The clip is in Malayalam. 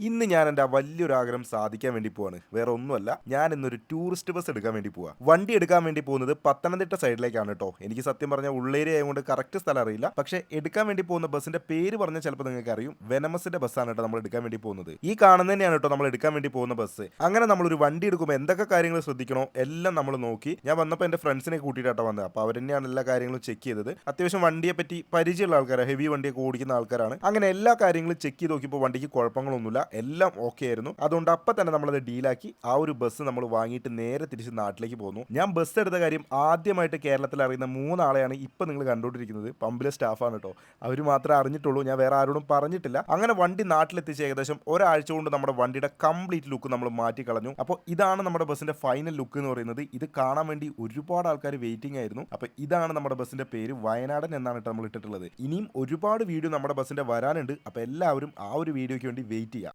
ഇന്ന് ഞാൻ എന്റെ വലിയൊരു ആഗ്രഹം സാധിക്കാൻ വേണ്ടി പോവാണ്. വേറെ ഒന്നുമല്ല ഞാൻ ഇന്നൊരു ടൂറിസ്റ്റ് ബസ് എടുക്കാൻ വേണ്ടി പോവാ. വണ്ടി എടുക്കാൻ വേണ്ടി പോകുന്നത് പത്തനംതിട്ട സൈഡിലേക്കാണ് കേട്ടോ. എനിക്ക് സത്യം പറഞ്ഞാൽ ഉള്ളേരി ആയതുകൊണ്ട് കറക്റ്റ് സ്ഥലം അറിയില്ല. പക്ഷേ എടുക്കാൻ വേണ്ടി പോകുന്ന ബസ്സിന്റെ പേര് പറഞ്ഞാൽ ചിലപ്പോൾ നിങ്ങൾക്ക് അറിയും. വെനമസിന്റെ ബസ്സാണ് കേട്ടോ നമ്മൾ എടുക്കാൻ വേണ്ടി പോകുന്നത്. ഈ കാണുന്നത് തന്നെയാണ് കേട്ടോ നമ്മൾ എടുക്കാൻ വേണ്ടി പോകുന്ന ബസ് അങ്ങനെ നമ്മൾ ഒരു വണ്ടി എടുക്കുമ്പോൾ എന്തൊക്കെ കാര്യങ്ങൾ ശ്രദ്ധിക്കണോ എല്ലാം നമ്മൾ നോക്കി. ഞാൻ വന്നപ്പോൾ എന്റെ ഫ്രണ്ട്സിനെ കൂട്ടിയിട്ടാണ് വന്നത്. അപ്പോൾ അവർ തന്നെയാണ് എല്ലാ കാര്യങ്ങളും ചെക്ക് ചെയ്തത്. അത്യാവശ്യം വണ്ടിയെ പറ്റി പരിചയമുള്ള ആൾക്കാരാണ് ഹെവി വണ്ടിയൊക്കെ ഓടിക്കുന്ന ആൾക്കാരാണ്. അങ്ങനെ എല്ലാ കാര്യങ്ങളും ചെക്ക് ചെയ്ത് നോക്കിയപ്പോൾ വണ്ടിക്ക് കുഴപ്പങ്ങളൊന്നുമില്ല. എല്ലാം ഓക്കെ ആയിരുന്നു. അതുകൊണ്ട് അപ്പം തന്നെ നമ്മളത് ഡീലാക്കി ആ ഒരു ബസ് നമ്മൾ വാങ്ങിയിട്ട് നേരെ തിരിച്ച് നാട്ടിലേക്ക് പോന്നു. ഞാൻ ബസ് എടുത്ത കാര്യം ആദ്യമായിട്ട് കേരളത്തിൽ അറിയുന്ന മൂന്നാളെയാണ് ഇപ്പം നിങ്ങൾ കണ്ടുകൊണ്ടിരിക്കുന്നത്. പമ്പിലെ സ്റ്റാഫാണ് കേട്ടോ അവർ മാത്രമേ അറിഞ്ഞിട്ടുള്ളൂ. ഞാൻ വേറെ ആരോടും പറഞ്ഞിട്ടില്ല. അങ്ങനെ വണ്ടി നാട്ടിലെത്തിച്ച് ഏകദേശം ഒരാഴ്ച കൊണ്ട് നമ്മുടെ വണ്ടിയുടെ കംപ്ലീറ്റ് ലുക്ക് നമ്മൾ മാറ്റി കളഞ്ഞു. അപ്പോൾ ഇതാണ് നമ്മുടെ ബസ്സിന്റെ ഫൈനൽ ലുക്ക് എന്ന് പറയുന്നത്. ഇത് കാണാൻ വേണ്ടി ഒരുപാട് ആൾക്കാർ വെയിറ്റിംഗ് ആയിരുന്നു. അപ്പോൾ ഇതാണ് നമ്മുടെ ബസ്സിന്റെ പേര് വയനാടൻ എന്നാണ് നമ്മൾ ഇട്ടിട്ടുള്ളത്. ഇനിയും ഒരുപാട് വീഡിയോ നമ്മുടെ ബസ്സിന്റെ വരാനുണ്ട്. അപ്പോൾ എല്ലാവരും ആ ഒരു വീഡിയോയ്ക്ക് വേണ്ടി വെയിറ്റ് ചെയ്യുക